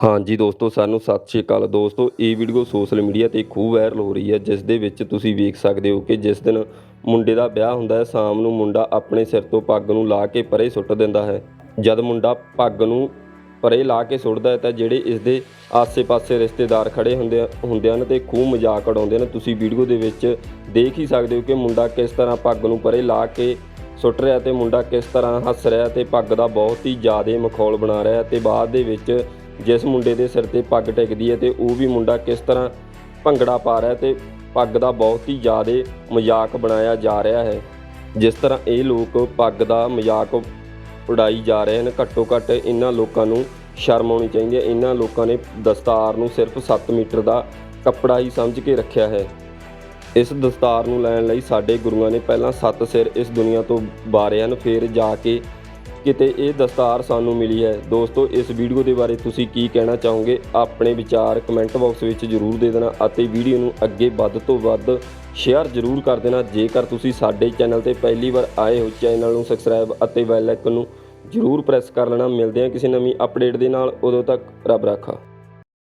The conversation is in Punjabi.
ਹਾਂਜੀ ਦੋਸਤੋ, ਸਾਨੂੰ ਸਤਿ ਸ਼੍ਰੀ ਅਕਾਲ। ਦੋਸਤੋ, ਇਹ ਵੀਡੀਓ ਸੋਸ਼ਲ ਮੀਡੀਆ ਤੇ ਖੂਬ ਵਾਇਰਲ ਹੋ ਰਹੀ ਹੈ, ਜਿਸ ਦੇ ਵਿੱਚ ਤੁਸੀਂ ਵੇਖ ਸਕਦੇ ਹੋ ਕਿ ਜਿਸ ਦਿਨ ਮੁੰਡੇ ਦਾ ਵਿਆਹ ਹੁੰਦਾ ਹੈ, ਸ਼ਾਮ ਨੂੰ ਮੁੰਡਾ ਆਪਣੇ ਸਿਰ ਤੋਂ ਪੱਗ ਨੂੰ ਲਾ ਕੇ ਪਰੇ ਸੁੱਟ ਦਿੰਦਾ ਹੈ। ਜਦ ਮੁੰਡਾ ਪੱਗ ਨੂੰ ਪਰੇ ਲਾ ਕੇ ਸੁੱਟਦਾ ਹੈ, ਤਾਂ ਜਿਹੜੇ ਇਸ ਦੇ ਆਸੇ-ਪਾਸੇ ਰਿਸ਼ਤੇਦਾਰ ਖੜੇ ਹੁੰਦੇ ਹੁੰਦੇ ਹਨ ਤੇ ਖੂਬ ਮਜ਼ਾਕ ਉਡਾਉਂਦੇ ਨੇ ਤੁਸੀਂ ਵੀਡੀਓ ਦੇ ਵਿੱਚ ਦੇਖ ਹੀ ਸਕਦੇ ਹੋ ਕਿ ਮੁੰਡਾ ਕਿਸ ਤਰ੍ਹਾਂ ਪੱਗ ਨੂੰ ਪਰੇ ਲਾ ਕੇ ਸੁੱਟ ਰਿਹਾ ਤੇ ਮੁੰਡਾ ਕਿਸ ਤਰ੍ਹਾਂ ਹੱਸ ਰਿਹਾ ਤੇ ਪੱਗ ਦਾ ਬਹੁਤ ਹੀ ਜ਼ਿਆਦਾ ਮਖੌਲ ਬਣਾ ਰਿਹਾ ਤੇ ਬਾਅਦ ਦੇ ਵਿੱਚ ਜਿਸ ਮੁੰਡੇ ਦੇ ਸਿਰ ਤੇ ਪੱਗ ਟਿਕਦੀ ਹੈ ਤੇ ਉਹ ਵੀ ਮੁੰਡਾ ਕਿਸ ਤਰ੍ਹਾਂ ਭੰਗੜਾ ਪਾ ਰਿਹਾ ਤੇ ਪੱਗ ਦਾ ਬਹੁਤ ਹੀ ਜ਼ਿਆਦਾ ਮਜ਼ਾਕ ਬਣਾਇਆ ਜਾ ਰਿਹਾ ਹੈ। ਜਿਸ ਤਰ੍ਹਾਂ ਇਹ ਲੋਕ ਪੱਗ ਦਾ ਮਜ਼ਾਕ ਉਡਾਈ ਜਾ ਰਹੇ ਹਨ, ਘੱਟੋ ਘੱਟ ਇਹਨਾਂ ਲੋਕਾਂ ਨੂੰ ਸ਼ਰਮ ਆਉਣੀ ਚਾਹੀਦੀ ਹੈ। ਇਹਨਾਂ ਲੋਕਾਂ ਨੇ ਦਸਤਾਰ ਨੂੰ ਸਿਰਫ 7 ਮੀਟਰ ਦਾ ਕੱਪੜਾ ਹੀ ਸਮਝ ਕੇ ਰੱਖਿਆ ਹੈ। ਇਸ ਦਸਤਾਰ ਨੂੰ ਲੈਣ ਲਈ ਸਾਡੇ ਗੁਰੂਆਂ ਨੇ ਪਹਿਲਾਂ ਸੱਤ ਸਿਰ ਇਸ ਦੁਨੀਆ ਤੋਂ ਬਾਰੇ ਹਨ, ਫਿਰ ਜਾ ਕੇ ਕਿਤੇ ਇਹ ਦਸਤਾਰ ਸਾਨੂੰ ਮਿਲੀ ਹੈ। ਦੋਸਤੋ, ਇਸ ਵੀਡੀਓ ਦੇ ਬਾਰੇ ਤੁਸੀਂ ਕੀ ਕਹਿਣਾ ਚਾਹੋਗੇ? ਆਪਣੇ ਵਿਚਾਰ ਕਮੈਂਟ ਬਾਕਸ ਵਿੱਚ ਜ਼ਰੂਰ ਦੇ ਦੇਣਾ ਅਤੇ ਵੀਡੀਓ ਨੂੰ ਅੱਗੇ ਵੱਧ ਤੋਂ ਵੱਧ ਸ਼ੇਅਰ ਜ਼ਰੂਰ ਕਰ ਦੇਣਾ। ਜੇਕਰ ਤੁਸੀਂ ਸਾਡੇ ਚੈਨਲ ਤੇ ਪਹਿਲੀ ਵਾਰ ਆਏ ਹੋ, ਚੈਨਲ ਨੂੰ ਸਬਸਕ੍ਰਾਈਬ ਅਤੇ ਬੈਲ ਆਈਕਨ ਨੂੰ ਜ਼ਰੂਰ ਪ੍ਰੈਸ ਕਰ ਲੈਣਾ। ਮਿਲਦੇ ਹਾਂ ਕਿਸੇ ਨਵੀਂ ਅਪਡੇਟ ਦੇ ਨਾਲ। ਉਦੋਂ ਤੱਕ ਰੱਬ ਰਾਖਾ।